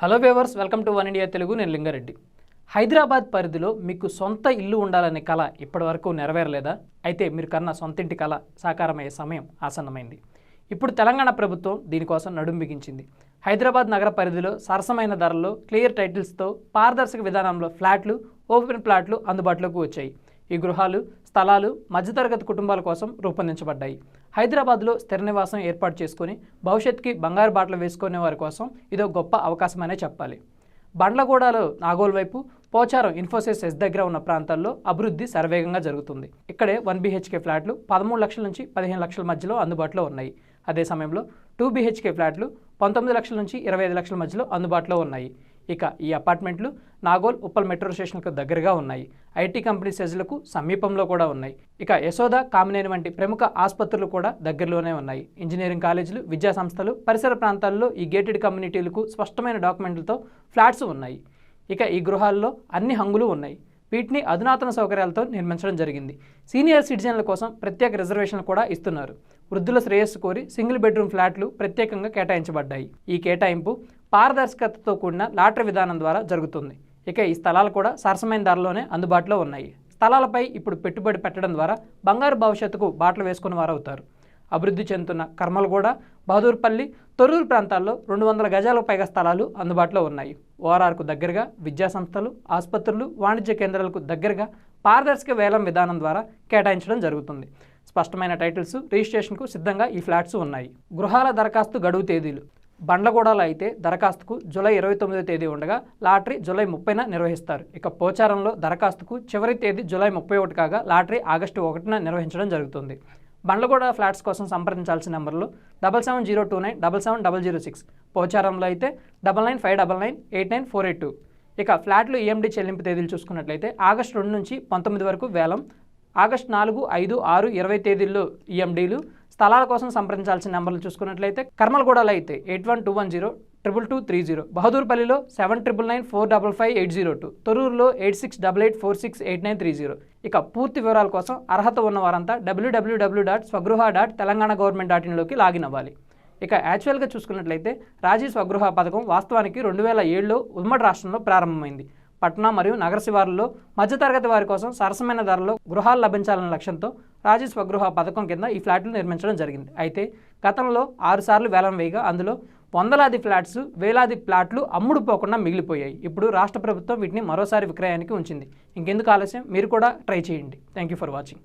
Hello viewers welcome to one India Telugu నేను లింగారెడ్డి. హైదరాబాద్ పరిధిలో మీకు సొంత ఇల్లు ఉండాలనే కళ ఇప్పటివరకు నెరవేరలేదా? అయితే మీరు కన్నా సొంత ఇంటి కళ సాకారమయ్యే సమయం ఆసన్నమైంది. ఇప్పుడు తెలంగాణ ప్రభుత్వం దీనికోసం నడుం బిగించింది. హైదరాబాద్ నగర పరిధిలో సరసమైన ధరల్లో క్లియర్ టైటిల్స్తో పారదర్శక విధానంలో ఫ్లాట్లు ఓపెన్ ప్లాట్లు అందుబాటులోకి వచ్చాయి. ఈ గృహాలు స్థలాలు మధ్యతరగతి కుటుంబాల కోసం రూపొందించబడ్డాయి. హైదరాబాద్లో స్థిర నివాసం ఏర్పాటు చేసుకుని భవిష్యత్తుకి బంగారు బాటలు వేసుకునే వారి కోసం ఇదో గొప్ప అవకాశమనే చెప్పాలి. బండ్లగూడలో నాగోల్ వైపు పోచారం ఇన్ఫోసిస్ ఎస్ దగ్గర ఉన్న ప్రాంతాల్లో అభివృద్ధి శరవేగంగా జరుగుతుంది. ఇక్కడే వన్ బీహెచ్కే ఫ్లాట్లు పదమూడు లక్షల నుంచి పదిహేను లక్షల మధ్యలో అందుబాటులో ఉన్నాయి. అదే సమయంలో టూ బీహెచ్కే ఫ్లాట్లు పంతొమ్మిది లక్షల నుంచి ఇరవై ఐదు లక్షల మధ్యలో అందుబాటులో ఉన్నాయి. ఇక ఈ అపార్ట్మెంట్లు నాగోల్ ఉప్పల్ మెట్రో స్టేషన్కు దగ్గరగా ఉన్నాయి. ఐటీ కంపెనీ సెజ్లకు సమీపంలో కూడా ఉన్నాయి. ఇక యశోద కామినేని వంటి ప్రముఖ ఆసుపత్రులు కూడా దగ్గరలోనే ఉన్నాయి. ఇంజనీరింగ్ కాలేజీలు విద్యా సంస్థలు పరిసర ప్రాంతాల్లో ఈ గేటెడ్ కమ్యూనిటీలకు స్పష్టమైన డాక్యుమెంట్లతో ఫ్లాట్స్ ఉన్నాయి. ఇక ఈ గృహాల్లో అన్ని హంగులు ఉన్నాయి. వీటిని అధునాతన సౌకర్యాలతో నిర్మించడం జరిగింది. సీనియర్ సిటిజన్ల కోసం ప్రత్యేక రిజర్వేషన్లు కూడా ఇస్తున్నారు. వృద్ధుల శ్రేయస్సు కోరి సింగిల్ బెడ్రూమ్ ఫ్లాట్లు ప్రత్యేకంగా కేటాయించబడ్డాయి. ఈ కేటాయింపు పారదర్శకతతో కూడిన లాటరీ విధానం ద్వారా జరుగుతుంది. ఇక ఈ స్థలాలు కూడా సరసమైన ధరలోనే అందుబాటులో ఉన్నాయి. స్థలాలపై ఇప్పుడు పెట్టుబడి పెట్టడం ద్వారా బంగారు భవిష్యత్తుకు బాటలు వేసుకున్న వారు అవుతారు అభివృద్ధి చెందుతున్న కర్మలగూడ బహదూర్పల్లి తొర్రూరు ప్రాంతాల్లో రెండు వందల గజాలకు పైగా స్థలాలు అందుబాటులో ఉన్నాయి. ఓఆర్ఆర్కు దగ్గరగా విద్యా సంస్థలు ఆసుపత్రులు వాణిజ్య కేంద్రాలకు దగ్గరగా పారదర్శక వేలం విధానం ద్వారా కేటాయించడం జరుగుతుంది. స్పష్టమైన టైటిల్స్ రిజిస్ట్రేషన్కు సిద్ధంగా ఈ ఫ్లాట్స్ ఉన్నాయి. గృహాల దరఖాస్తు గడువు తేదీలు. బండ్లగూడలో అయితే దరఖాస్తుకు జూలై ఇరవై తొమ్మిదో తేదీ ఉండగా లాటరీ జూలై ముప్పైన నిర్వహిస్తారు. ఇక పోచారంలో దరఖాస్తుకు చివరి తేదీ జూలై ముప్పై ఒకటి కాగా లాటరీ ఆగస్టు ఒకటిన నిర్వహించడం జరుగుతుంది. బండ్లగూడ ఫ్లాట్స్ కోసం సంప్రదించాల్సిన నెంబర్లు double seven zero two nine double seven double zero six. పోచారంలో అయితే double nine five double nine eight nine four eight two. ఇక ఫ్లాట్లు ఈఎండీ చెల్లింపు తేదీలు చూసుకున్నట్లయితే ఆగస్టు రెండు నుంచి పంతొమ్మిది వరకు వేలం ఆగస్టు నాలుగు ఐదు ఆరు ఇరవై తేదీల్లో ఈఎండీలు స్థలాల కోసం సంప్రదించాల్సిన నెంబర్లు చూసుకున్నట్లయితే కర్మలగూడలో అయితే eight one two one zero triple two three zero బహదూర్పల్లిలో seven triple nine four double five eight zero two తొరూరులో eight six double eight four six eight nine three zero ఇక పూర్తి వివరాల కోసం అర్హత ఉన్న వారంతా WWW dot Swagruha dot Telangana government dot ఇన్లోకి login అవ్వాలి. ఇక యాక్చువల్గా చూసుకున్నట్లయితే రాజీ స్వగృహ పథకం వాస్తవానికి రెండు వేల ఏడులో ఉమ్మడి రాష్ట్రంలో ప్రారంభమైంది. పట్నా మరియు నగర శివారుల్లో మధ్యతరగతి వారి కోసం సరసమైన ధరలో గృహాలు లభించాలనే లక్ష్యంతో రాజు స్వగృహ పథకం కింద ఈ ఫ్లాట్లు నిర్మించడం జరిగింది. అయితే గతంలో ఆరుసార్లు వేలం వేయగా అందులో వందలాది ఫ్లాట్స్ వేలాది ఫ్లాట్లు అమ్ముడు పోకుండా మిగిలిపోయాయి. ఇప్పుడు రాష్ట్ర ప్రభుత్వం వీటిని మరోసారి విక్రయానికి ఉంచింది. ఇంకెందుకు ఆలస్యం? మీరు కూడా ట్రై చేయండి. Thank you for watching